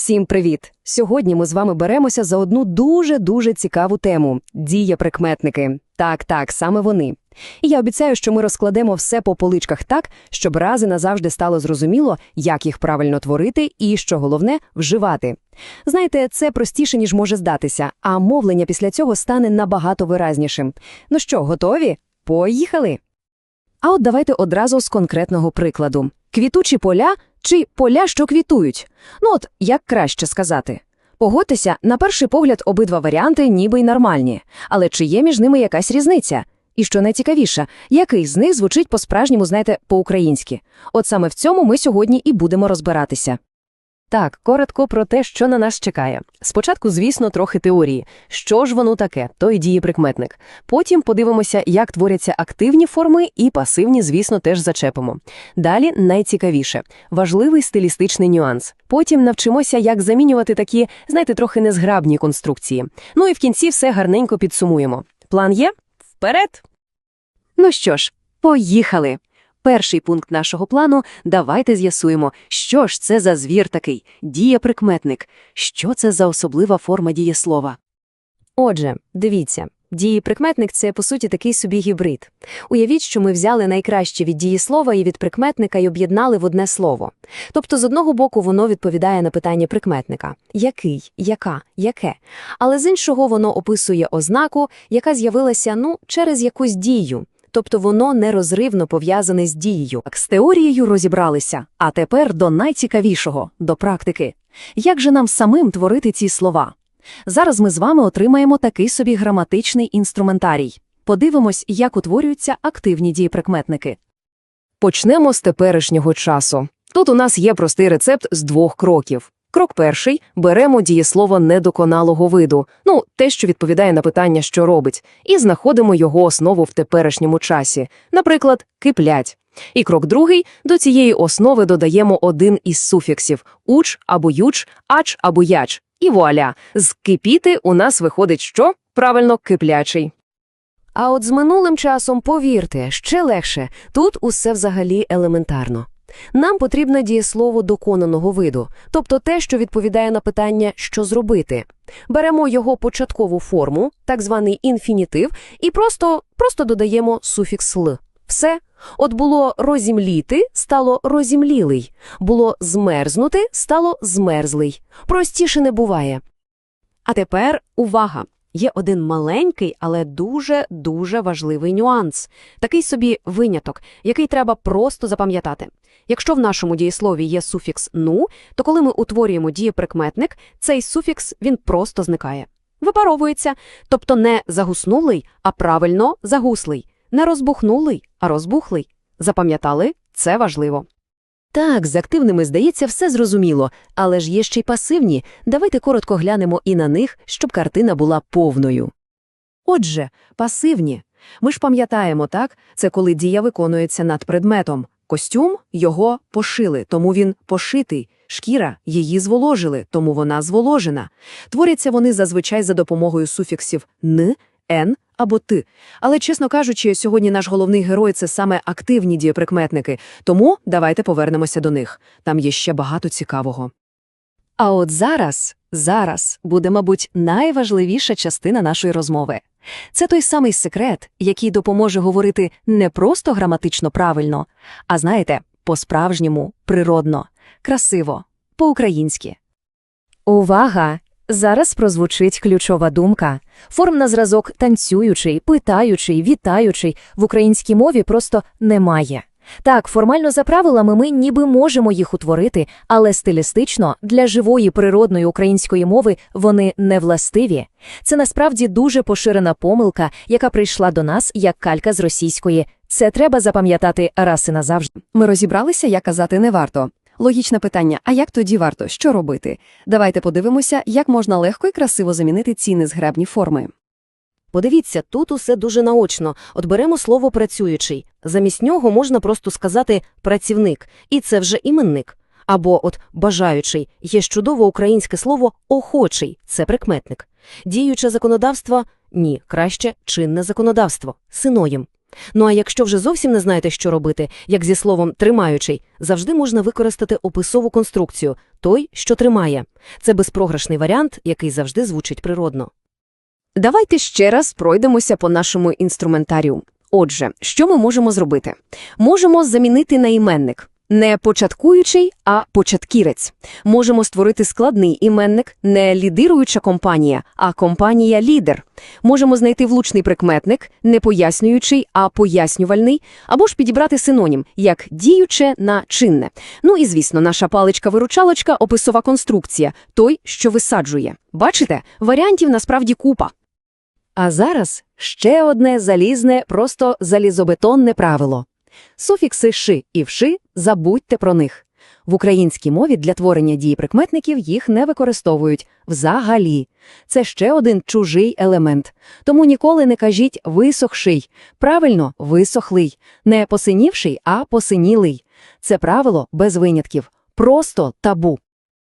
Всім привіт! Сьогодні ми з вами беремося за одну дуже-дуже цікаву тему – дієприкметники. Так, так, саме вони. І я обіцяю, що ми розкладемо все по поличках так, щоб рази назавжди стало зрозуміло, як їх правильно творити і, що головне, вживати. Знаєте, це простіше, ніж може здатися, а мовлення після цього стане набагато виразнішим. Ну що, готові? Поїхали! А от давайте одразу з конкретного прикладу. Квітучі поля чи поля, що квітують? Ну от, як краще сказати. Погодьтеся, на перший погляд обидва варіанти ніби й нормальні. Але чи є між ними якась різниця? І що найцікавіше, який з них звучить по-справжньому, знаєте, по-українськи? От саме в цьому ми сьогодні і будемо розбиратися. Так, коротко про те, що на нас чекає. Спочатку, звісно, трохи теорії. Що ж воно таке, той дієприкметник. Потім подивимося, як творяться активні форми і пасивні, звісно, теж зачепимо. Далі найцікавіше важливий стилістичний нюанс. Потім навчимося, як замінювати такі, знаєте, трохи незграбні конструкції. Ну і в кінці все гарненько підсумуємо. План є? Вперед! Ну що ж, поїхали! Перший пункт нашого плану – давайте з'ясуємо, що ж це за звір такий, дієприкметник, що це за особлива форма дієслова. Отже, дивіться, дієприкметник – це, по суті, такий собі гібрид. Уявіть, що ми взяли найкраще від дієслова і від прикметника і об'єднали в одне слово. Тобто, з одного боку, воно відповідає на питання прикметника – який, яка, яке. Але з іншого воно описує ознаку, яка з'явилася, ну, через якусь дію. Тобто воно нерозривно пов'язане з дією. З теорією розібралися, а тепер до найцікавішого – до практики. Як же нам самим творити ці слова? Зараз ми з вами отримаємо такий собі граматичний інструментарій. Подивимось, як утворюються активні дієприкметники. Почнемо з теперішнього часу. Тут у нас є простий рецепт з двох кроків. Крок перший – беремо дієслово недоконалого виду, ну, те, що відповідає на питання, що робить, і знаходимо його основу в теперішньому часі, наприклад, киплять. І крок другий – до цієї основи додаємо один із суфіксів – уч або юч, ач або яч. І вуаля, з кипіти у нас виходить що? Правильно, киплячий. А от з минулим часом, повірте, ще легше. Тут усе взагалі елементарно. Нам потрібне дієслово доконаного виду, тобто те, що відповідає на питання «що зробити». Беремо його початкову форму, так званий інфінітив, і просто, просто додаємо суфікс «л». Все. От було розімліти, стало розімлілий, було змерзнути, стало змерзлий. Простіше не буває. А тепер увага! Є один маленький, але дуже-дуже важливий нюанс. Такий собі виняток, який треба просто запам'ятати. Якщо в нашому дієслові є суфікс «ну», то коли ми утворюємо дієприкметник, цей суфікс він просто зникає. Випаровується, тобто не загуснулий, а правильно загуслий, не розбухнулий, а розбухлий. Запам'ятали? Це важливо. Так, з активними, здається, все зрозуміло, але ж є ще й пасивні. Давайте коротко глянемо і на них, щоб картина була повною. Отже, пасивні. Ми ж пам'ятаємо, так? Це коли дія виконується над предметом. Костюм його пошили, тому він пошитий. Шкіра її зволожили, тому вона зволожена. Творяться вони зазвичай за допомогою суфіксів «н», «н» або «ти». Але, чесно кажучи, сьогодні наш головний герой – це саме активні дієприкметники, тому давайте повернемося до них. Там є ще багато цікавого. А от зараз, зараз буде, мабуть, найважливіша частина нашої розмови. Це той самий секрет, який допоможе говорити не просто граматично правильно, а знаєте, по-справжньому, природно, красиво, по-українськи. Увага! Зараз прозвучить ключова думка. Форм на зразок танцюючий, питаючий, вітаючий в українській мові просто немає. Так, формально за правилами ми ніби можемо їх утворити, але стилістично для живої природної української мови вони не властиві. Це насправді дуже поширена помилка, яка прийшла до нас як калька з російської. Це треба запам'ятати раз і назавжди. Ми розібралися, як казати не варто. Логічне питання: а як тоді варто? Що робити? Давайте подивимося, як можна легко і красиво замінити ці незгребні форми. Подивіться, тут усе дуже наочно. От беремо слово працюючий. Замість нього можна просто сказати працівник, і це вже іменник. Або от бажаючий є ж чудове українське слово охочий це прикметник. Діюче законодавство ні, краще чинне законодавство, синонім. Ну а якщо вже зовсім не знаєте, що робити, як зі словом тримаючий, завжди можна використати описову конструкцію той, що тримає. Це безпрограшний варіант, який завжди звучить природно. Давайте ще раз пройдемося по нашому інструментарію. Отже, що ми можемо зробити? Можемо замінити на іменник. Не початкуючий, а початкірець. Можемо створити складний іменник, не лідируюча компанія, а компанія-лідер. Можемо знайти влучний прикметник, не пояснюючий, а пояснювальний, або ж підібрати синонім, як діюче на чинне. Ну і, звісно, наша паличка-виручалочка – описова конструкція, той, що висаджує. Бачите, варіантів насправді купа. А зараз ще одне залізне, просто залізобетонне правило. Суфікси «ши» і «вши» – забудьте про них. В українській мові для творення дієприкметників їх не використовують взагалі. Це ще один чужий елемент. Тому ніколи не кажіть «висохший». Правильно, «висохлий». Не посинівший, а посинілий. Це правило без винятків. Просто табу.